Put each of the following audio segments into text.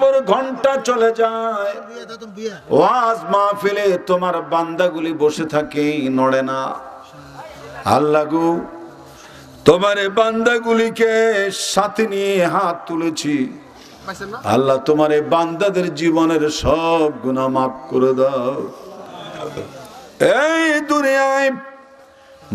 পর ঘণ্টা চলে যায়। ওয়াজ মাহফিলে তোমার বান্দাগুলি বসে থাকে, নড়ে না। আল্লাহ গো, তোমার বান্দাগুলিকে সাথে নিয়ে হাত তুলেছি। আল্লাহ তোমার এই বান্দাদের জীবনের সব গুণা মাফ করে দাও। এই দুনিয়ায়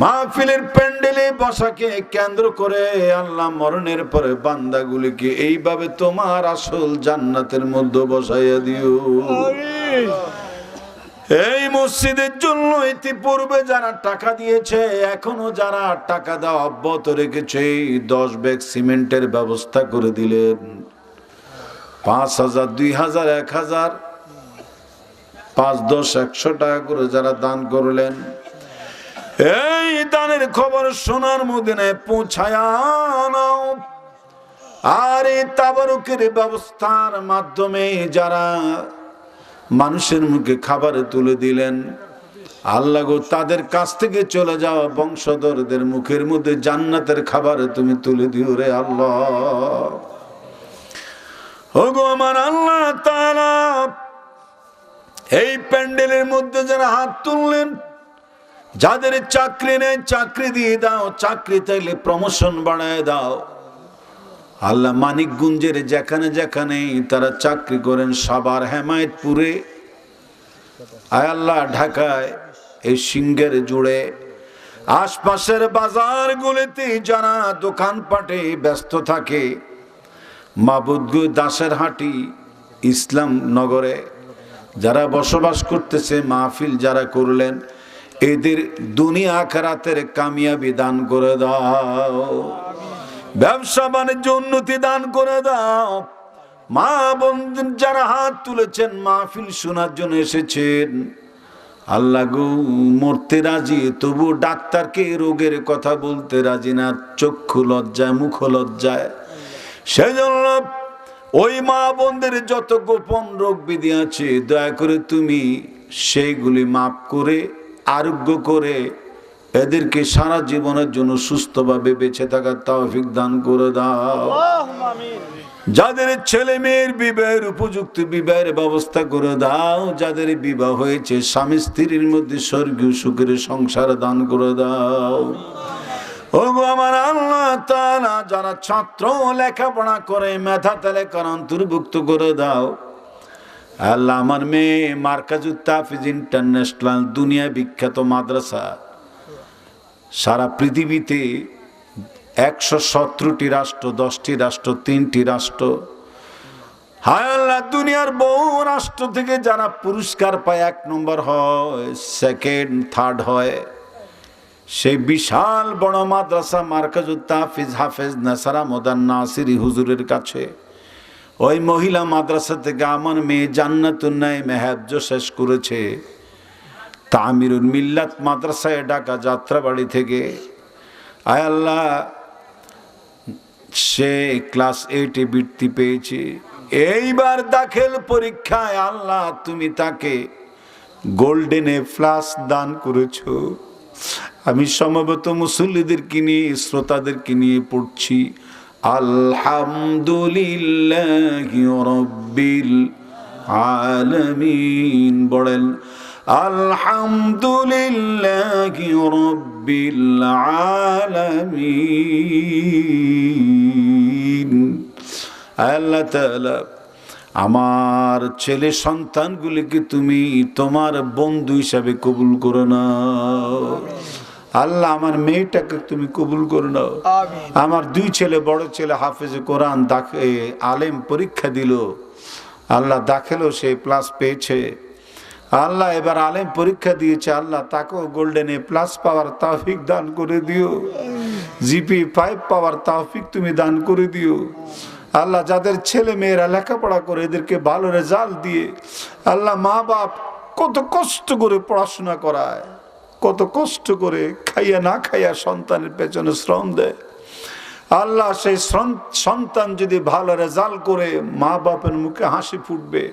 মাহফিলের প্যান্ডেলে বসাকে কেন্দ্র করে আল্লাহ মরণের পরে বান্দাগুলিকে এইভাবে তোমার আসল জান্নাতের মধ্যে বসাইয়া দিও। এই মসজিদের জন্য ইতিপূর্বে যারা টাকা দিয়েছে, এখনও যারা টাকা দেওয়া অব্যাহত রেখেছে, দশ ব্যাগ সিমেন্টের ব্যবস্থা করে দিলেন। পাঁচ হাজার, দুই হাজার, এক হাজার, পাঁচ, দশ, একশো টাকা করে যারা দান করলেন। এই দানের খবর সোনার মদিনে পৌঁছায়া নাও। আর এই তাবারকের ব্যবস্থার মাধ্যমে যারা মানুষের মুখে খাবার তুলে দিলেন, আল্লাহ গো, তাদের কাছ থেকে চলে যাওয়া বংশধরদের মুখের মধ্যে জান্নাতের খাবারে তুমি তুলে দিও রে আল্লাহ। ও গো আমার আল্লাহ এই প্যান্ডেলের মধ্যে যারা হাত তুললেন যাদের চাকরি নেই, চাকরি দিয়ে দাও, চাকরি চাইলে প্রমোশন বাড়ায় দাও। আল্লাহ মানিকগুঞ্জের যেখানে যেখানে তারা চাকরি করেন সাবার হেমায়তপুরে। আয় আল্লাহ, ঢাকায়, এই সিঙ্গের জুড়ে। আশপাশের বাজারগুলিতে যারা দোকানপাটে ব্যস্ত থাকে, মাবুদগু দাসের হাটি, ইসলাম নগরে যারা বসবাস করতেছে, মাহফিল যারা করলেন এদের দুনিয়া আখরাতের কামিয়াবি দান করে দাও। ব্যবসা বাণিজ্য উন্নতি দান করে দাও। মা বন্ধু যারা হাত তুলেছেন, মাহফিল শোনার জন্য এসেছেন। আল্লাহ গো, মরতে রাজি তবু ডাক্তারকে রোগের কথা বলতে রাজি না। চক্ষু লজ্জায়, মুখ লজ্জায়। সেজন্য ওই মা বোনদের যত গোপন রোগ বিধি আছে, দয়া করে তুমি সেইগুলি মাফ করে আরোগ্য করে এদেরকে সারা জীবনের জন্য সুস্থভাবে বেঁচে থাকার তৌফিক দান করে দাও। যাদের ছেলে মেয়ের বিবাহের উপযুক্ত বিবাহের ব্যবস্থা করে দাও যাদের বিবাহ হয়েছে স্বামী স্ত্রীর মধ্যে স্বর্গীয় সুখের সংসার দান করে দাও। আমার আল্লাহ তাআলা যারা ছাত্র লেখাপড়া করে মেধা তালিকার অন্তর্ভুক্ত করে দাও। আল্লাহ আমার মেয়ে মার্কাজুত তাফিজ ইন্টারন্যাশনাল দুনিয়া বিখ্যাত মাদ্রাসা। সারা পৃথিবীতে একশো সতেরোটি রাষ্ট্র, দশটি রাষ্ট্র, তিনটি রাষ্ট্র। হায় আল্লাহ, দুনিয়ার বহু রাষ্ট্র থেকে যারা পুরস্কার পায়, এক নম্বর হয় সেকেন্ড থার্ড হয়। সেই বিশাল বড় মাদ্রাসা মার্কাজুত তাফিজ হাফেজ নাসারা মোদান নাসিরি হুজুরের কাছে। ওই মহিলা মাদ্রাসা থেকে আমার মেয়ে জান্নাতুন্নায় মেহাব্জ শেষ করেছে। তামিরুল মিল্লাত মাদ্রাসায় ঢাকা যাত্রাবাড়ি থেকে। আয় আল্লাহ, সে ক্লাস এইটে বৃত্তি পেয়েছে। এইবার দাখিল পরীক্ষায় আল্লাহ তুমি তাকে গোল্ডেন এ প্লাস দান করেছ। আমি সমবেত মুসল্লিদেরকে নিয়ে, শ্রোতাদেরকে নিয়ে পড়ছি। আলহামদুলিল্লাহ রব্বিল আলমিন বলেন, আলহামদুলিল্লাহ রব্বিল আলমিন। আল্লাহ তাআলা, আমার ছেলে সন্তানগুলিকে তুমি তোমার বন্ধু হিসাবে কবুল করো না আল্লাহ আমার মেয়েটাকে তুমি কবুল করো না আমার দুই ছেলে বড় ছেলে হাফেজ কোরআন আলেম পরীক্ষা দিল। আল্লাহ দাখেলও সে প্লাস পেয়েছে। আল্লাহ এবার আলেম পরীক্ষা দিয়েছে আল্লাহ তাকেও গোল্ডেন এ প্লাস পাওয়ার তাওফিক দান করে দিও। জিপি ফাইভ পাওয়ার তাওফিক তুমি দান করে দিও। আল্লাহ যাদের ছেলে মেয়েরা লেখাপড়া করে এদেরকে ভালো রেজাল্ট দিয়ে আল্লাহ মা বাপ কত কষ্ট করে পড়াশোনা করায়। কত কষ্ট করে খাইয়া না খাইয়া সন্তানের পেছনে শ্রম দেয়। আল্লাহ সেই সন্তান যদি ভালো রেজাল্ট করে, মা বাপের মুখে হাসি ফুটবে।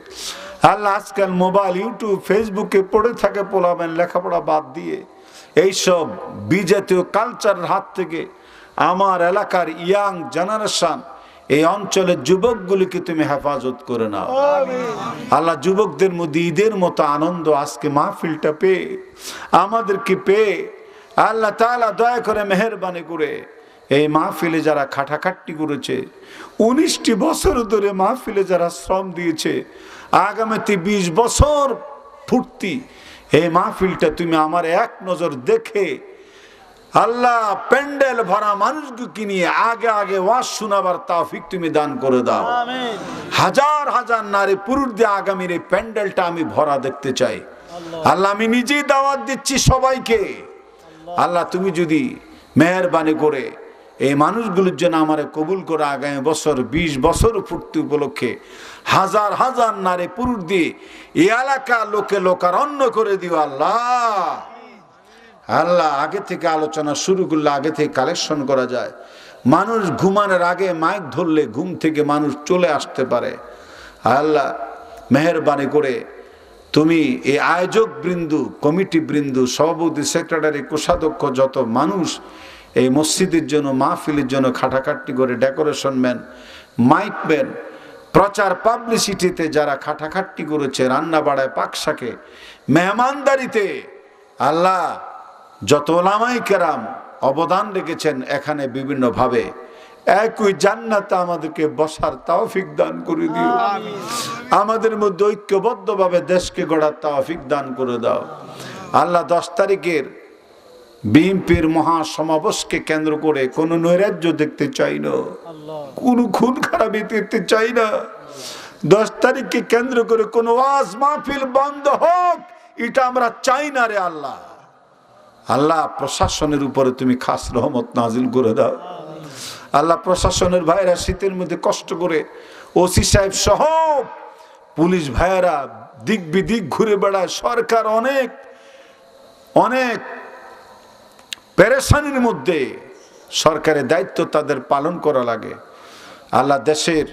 আল্লাহ আজকাল মোবাইল, ইউটিউব, ফেসবুকে পড়ে থাকে পোলাবেন, লেখাপড়া বাদ দিয়ে। এইসব বিজাতীয় কালচারের হাত থেকে আমার এলাকার ইয়াং জেনারেশন এই অঞ্চলের যুবকগুলিকে তুমি হেফাজত করে নাও। আল্লাহ যুবকদের মধ্যে ঈদের মতো আনন্দ আজকে মাহফিলটা পেয়ে আমাদেরকে পেয়ে আল্লাহ তাআলা দয়া করে মেহরবানি করে এই মাহফিলে যারা খাটাখাট্টি করেছে উনিশটি বছর ধরে মাহফিলে যারা শ্রম দিয়েছে আগামীতে বিশ বছর ফুর্তি এই মাহফিলটা তুমি আমার এক নজর দেখে আল্লাহ প্যান্ডেল ভরা মানুষকে নিয়ে আগে আগে ওয়াজ শোনাবার তাফিক তুমি দান করে দাও। হাজার হাজার নারী পুরুষ দিয়ে আগামীর এই প্যান্ডেলটা আমি ভরা দেখতে চাই। আল্লাহ। আমি নিজেই দাওয়াত দিচ্ছি সবাইকে। আল্লাহ। তুমি যদি মেহরবানি করে এই মানুষগুলোর জন্য আমার কবুল করে আগামী বছর ২০ বছর পূর্তি উপলক্ষে হাজার হাজার নারী পুরুষ দিয়ে এই এলাকা লোকে লোকার লোকারণ্য করে দিও আল্লাহ। আল্লাহ আগে থেকে আলোচনা শুরু করলে আগে থেকে কালেকশন করা যায়। মানুষ ঘুমানোর আগে মাইক ধরলে ঘুম থেকে মানুষ চলে আসতে পারে। আল্লাহ মেহরবানি করে তুমি এই আয়োজক বৃন্দু, কমিটি বৃন্দু, সভাপতি সেক্রেটারি কোষাধ্যক্ষ যত মানুষ এই মসজিদের জন্য, মাহফিলের জন্য খাটাখাট্টি করে ডেকোরেশন ম্যান মাইক ম্যান প্রচার পাবলিসিটিতে যারা খাটাখাট্টি করেছে রান্না বাড়ায় পাকশাকে, মেহমানদারিতে, আল্লাহ যত ওলামাই কেরাম অবদান রেখেছেন এখানে বিভিন্নভাবে একই জান্নাতে আমাদেরকে বসার তাওফিক দান করে দিও। আমাদের মধ্যে ঐক্যবদ্ধভাবে দেশকে গড়ার তাওফিক দান করে দাও। আল্লাহ দশ তারিখের বিএনপির মহাসমাবেশকে কেন্দ্র করে কোনো নৈরাজ্য দেখতে চাই না। কোনো খুন খারাপি দেখতে চাই না। দশ তারিখকে কেন্দ্র করে কোনো ওয়াজ মাহফিল বন্ধ হোক এটা আমরা চাই না রে আল্লাহ। আল্লাহ প্রশাসনের উপরে তুমি খাস রহমত নাজিল করে দাও। আল্লাহ প্রশাসনের ভাইরা শীতের মধ্যে কষ্ট করে ওসি সাহেব সহ পুলিশ ভাইয়েরা দিক বিদিক ঘুরে বেড়ায়। সরকার অনেক অনেক পেরেশানির মধ্যে সরকারের দায়িত্ব তাদের পালন করা লাগে। আল্লাহ দেশের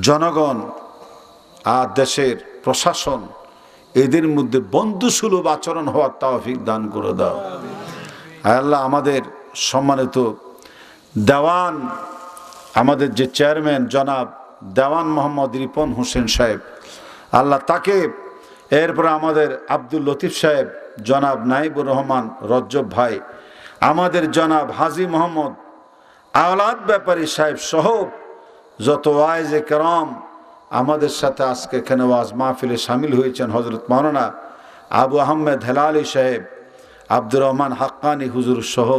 জনগণ আর দেশের প্রশাসন এদের মধ্যে বন্ধুসুলভ আচরণ হওয়ার তাওফিক দান করে দাও। আল্লাহ, আমাদের সম্মানিত দেওয়ান, আমাদের যে চেয়ারম্যান জনাব দেওয়ান মোহাম্মদ রিপন হোসেন সাহেব, আল্লাহ তাকে এরপর আমাদের আব্দুল লতিফ সাহেব, জনাব নাইবুর রহমান রজ্জব ভাই, আমাদের জনাব হাজি মোহাম্মদ আওলাদ ব্যাপারী সাহেব সহ যত ওয়াইজে কেরম আমাদের সাথে আজকে এখানে ওয়াজ মাহফিলে সামিল হয়েছেন হজরত মৌলানা আবু আহমেদ হেলালি সাহেব, আব্দুর রহমান হাক্কানি হুজুর সহ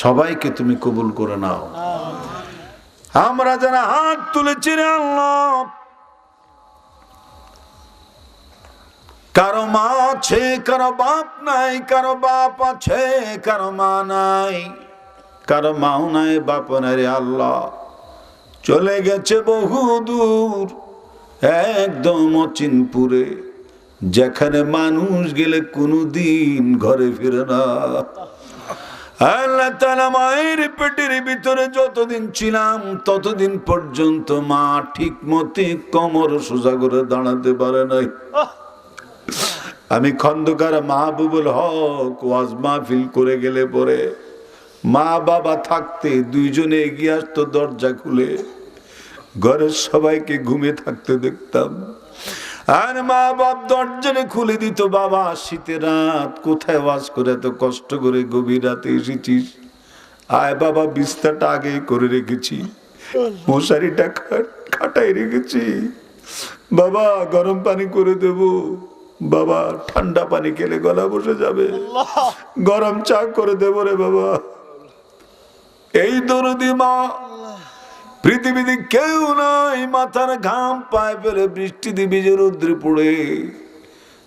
সবাইকে তুমি কবুল করে নাও। আমরা যারা হাত তুলেছি আল্লাহ, কারও মা আছে, কারও বাপ নাই, কারও বাপ আছে, কারও মা নাই, কারও মাও নাই, বাপ নাই রে আল্লাহ। চলে গেছে বহু দূর একদম অচিনপুরে যেখানে মানুষ গেলে কোনো দিন ঘরে ফিরে না। আল্লাহ তালা মায়ের ভিতরে যতদিন ছিলাম, ততদিন পর্যন্ত মা ঠিক দাঁড়াতে পারে আমি খন্দকার মাহবুবুল হক ওয়াজ মাহফিল করে গেলে পরে মা বাবা থাকতে দুইজনে এগিয়ে আসতো দরজা খুলে। ঘরের সবাইকে ঘুমিয়ে থাকতে দেখতাম। আর মা বাপ দরজানে খুলে দিত, বাবা, শীতের রাত, কোথায় ওয়াজ করে এত কষ্ট করে গভীর রাতে এসেছিস? আয় বাবা বিস্তারটা আগেই করে রেখেছি। মশারিটা খাট- খাটাই রেখেছি। বাবা, গরম পানি করে দেব। বাবা, ঠান্ডা পানি খেলে গলা বসে যাবে। গরম চা করে দেব রে বাবা। এই দরদি মা পৃথিবীতে কেউ নাই, মাথার ঘাম পায়ে ফেলে বৃষ্টি দিবি যে রৌদ্রে পড়ে।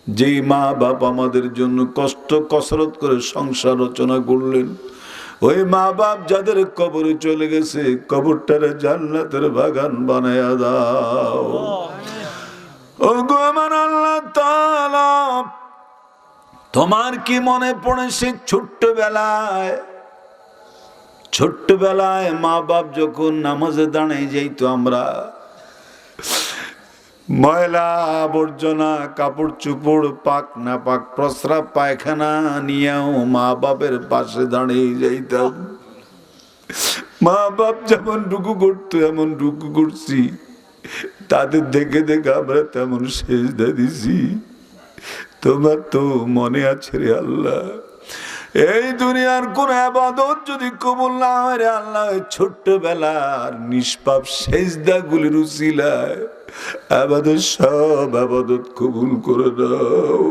যেই মা বাপ আমাদের জন্য কষ্ট, কসরত করে সংসার রচনা করলেন, ওই মা বাপ যাদের কবরে চলে গেছে, কবরটারে জান্নাতের বাগান বানায়া দাও। ও গো আমার আল্লাহ তোমার কি মনে পড়ে সে ছোট্টবেলায়? ছোট্টবেলায় মা বাপ যখন নামাজে দাঁড়াই যাইতো আমরা ময়লা আবর্জনা, কাপড় চুপড়, পাক না পাক, প্রস্রাব, পায়খানা নিয়েও মা বাপের পাশে দাঁড়িয়ে যাইতাম। মা বাপ যেমন ডুকু করতো, এমন ডুকু করছি। তাদের দেখে দেখে আমরা তেমন শেষ দিছি। তোমার তো মনে আছে রে আল্লাহ। এই দুনিয়ার কোন আবাদত যদি কবুল না হয় রে আল্লাহ ছোট্টবেলার নিষ্পাপ সেজদা গুলির উচিলায় আবাদত সব আবাদত কবুল করে দাও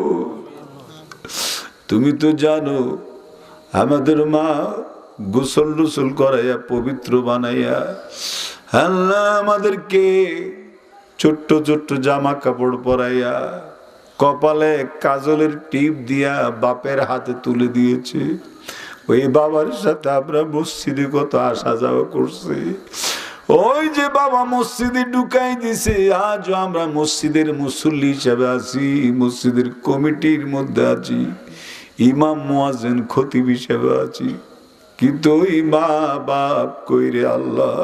তুমি তো জানো, আমাদের মা গোসল টুসল করাইয়া, পবিত্র বানাইয়া, আল্লাহ আমাদেরকে ছোট্ট ছোট্ট জামা কাপড় পরাইয়া কপালে কাজলের টিপ দিয়া বাপের হাতে তুলে দিয়েছে। ওই বাবার সাথে আমরা মসজিদে কত আসা যাওয়া করছি। ওই যে বাবা মসজিদে ঢুকাই দিছে, আজও আমরা মসজিদের মুসল্লি হিসাবে আছি, মসজিদের কমিটির মধ্যে আছি, ইমাম মোয়াজেন খতিব হিসাবে আছি। কিন্তু ওই মা বাপ কইরে আল্লাহ?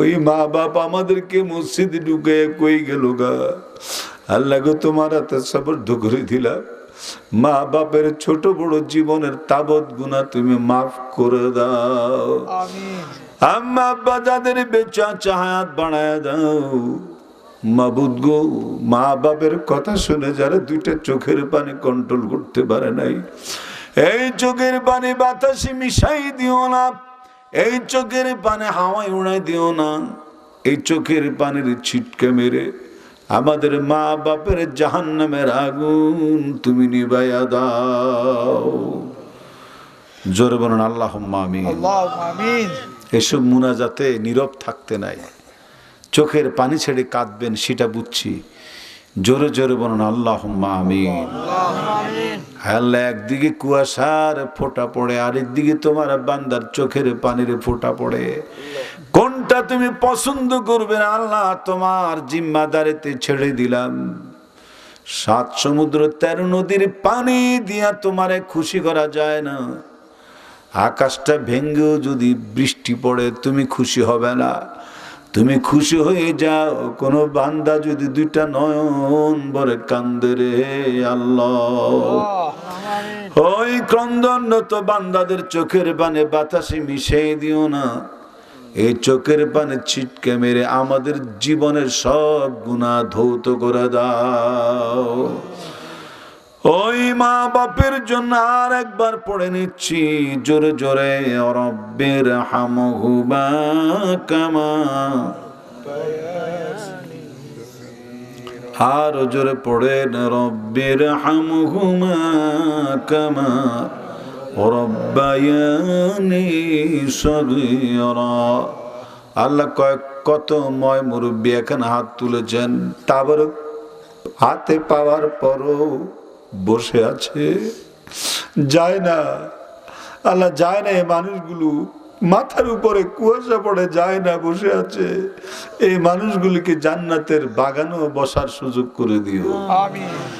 ওই মা বাপ আমাদেরকে মসজিদে ঢুকে কই গেল গা? আল্লাহ গো তোমার হাতে সবর করে দিলাম। মা বাপের ছোট বড় জীবনের তাবৎ গুণা তুমি মাফ করে দাও। আম্মা আব্বা যাদের বেচা চাহাত বাড়ায় দাও। মাবুদ গো মা বাপের কথা শুনে যারা দুইটা চোখের পানি কন্ট্রোল করতে পারে নাই এই চোখের পানি বাতাসে মিশাই দিও না এই চোখের পানে হাওয়ায় উড়াই দিও না এই চোখের পানির ছিটকে মেরে আমাদের মা বাপের জাহান নামের আগুন তুমি নিবাইয়া দাও। জোরে বলুন আল্লাহ আমিন। আমিন। এসব মুনাজাতে নীরব থাকতে নাই। চোখের পানি ছেড়ে কাঁদবেন সেটা বুঝছি। জোরে জোরে বলুন আল্লাহ আমিন। আল্লাহ একদিকে কুয়াশার ফোঁটা পড়ে আরেকদিকে তোমার বান্দার চোখের পানির ফোঁটা পড়ে। কোনটা তুমি পছন্দ করবে না আল্লাহ তোমার জিম্মাদারিতে ছেড়ে দিলাম। সাত সমুদ্র তেরো নদীর পানি দিয়া তোমারে খুশি করা যায় না। আকাশটা ভেঙ্গেও যদি বৃষ্টি পড়ে তুমি খুশি হবে না। তুমি খুশি হয়ে যাও কোনো বান্দা যদি দুইটা নয়ন বরে কান্দে রে আল্লাহ। ওই ক্রন্দনত বান্দাদের চোখের বানে বাতাসে মিশিয়ে দিও না। এই চোখের পানে ছিটকে মেরে আমাদের জীবনের সব গুণা ধৌত করে দাও। ওই মা বাপের জন্য আর একবার পড়ে নিচ্ছি, জোরে জোরে রব্বের হামহুবা কামা। আর জোরে পড়ে রব্বের হামহুমা কামা। আল্লাহ কয়েক কত ময় মুরব্বী এখানে হাত তুলেছেন। তারপর হাতে পাওয়ার পরও বসে আছে। যায় না। আল্লাহ যায় না, এই মানুষগুলো মাথার উপরে কুয়াশা পড়ে, যায় না, বসে আছে। এই মানুষগুলিকে জান্নাতের বাগানও বসার সুযোগ করে দিও। আমিন।